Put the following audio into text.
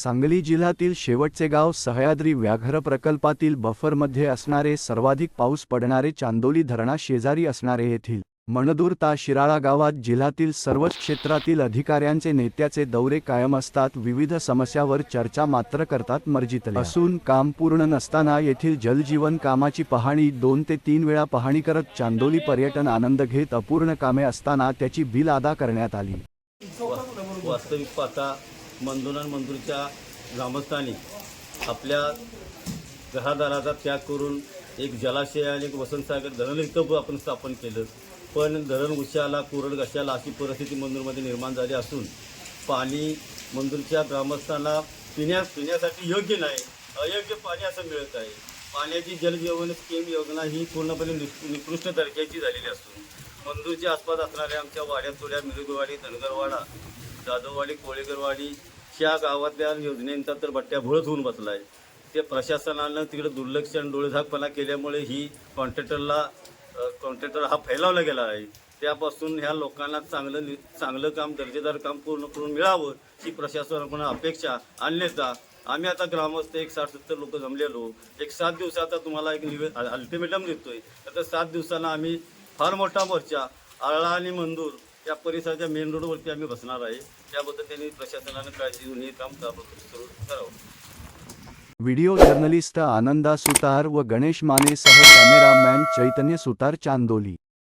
सांगली जिल्ह्यातील शेवटचे गाव सह्याद्री व्याघ्र प्रकल्पातील बफरमध्ये असणारे सर्वाधिक पाऊस पडणारे चांदोली धरणा शेजारी असणारे येथील मणदूर ता शिराळा गावात जिल्ह्यातील सर्वच क्षेत्रातील अधिकाऱ्यांचे नेत्याचे दौरे कायम असतात. विविध समस्यावर चर्चा मात्र करतात मर्जित असून काम पूर्ण नसताना येथील जलजीवन कामाची पाहणी दोन ते तीन वेळा पाहणी करत चांदोली पर्यटन आनंद घेत अपूर्ण कामे असताना त्याची बिल अदा करण्यात आली. वास्तविक पाहता मंदुर मंदूरच्या ग्रामस्थांनी आपल्या घरादाराचा त्याग करून एक जलाशय आणि एक वसंतसागर धरणयुक्त आपण स्थापन केलं. पण धरण उशाला कोरड घशाला अशी परिस्थिती मंदूरमध्ये निर्माण झाली असून पाणी मंदूरच्या ग्रामस्थांना पिण्या पिण्यासाठी योग्य नाही अयोग्य पाणी असं मिळत आहे. पाण्याची जलजीवन स्कीम योजना ही पूर्णपणे निकृष्ट दर्जाची झालेली असून मंदूरच्या आसपास असणाऱ्या आमच्या वाड्या तोड्या मिरुगवाडी धनगरवाडा जाधववाडी कोळेकरवाडी या गावातल्या योजनेंचा तर बट्ट्या भोळत होऊन बसला आहे ते प्रशासनानं तिकडे दुर्लक्ष आणि डोळेझाकपणा केल्यामुळे ही कॉन्ट्रॅक्टरला कॉन्ट्रॅक्टर हा फैलावला गेला आहे. त्यापासून ह्या लोकांना चांगलं नि- चांगलं काम दर्जेदार काम पूर्ण करून मिळावं ही प्रशासनाकडून अपेक्षा अन्यथा आम्ही आता ग्रामस्थ एक साठ सत्तर लोक जमलेलो. एक सात दिवसाचा तुम्हाला एक निवे अल्टिमेटम देतोय. तर सात दिवसांना आम्ही फार मोठा मोर्चा आळा आणि मंदूर त्या परिसराच्या मेन रोडवरती आम्ही बसणार आहे. त्याबद्दल त्यांनी प्रशासनानं काळजी घेऊन हे काम सुरू करावं. व्हिडिओ जर्नलिस्ट आनंदा सुतार व गणेश माने सह कॅमेरामॅन चैतन्य सुतार चांदोली.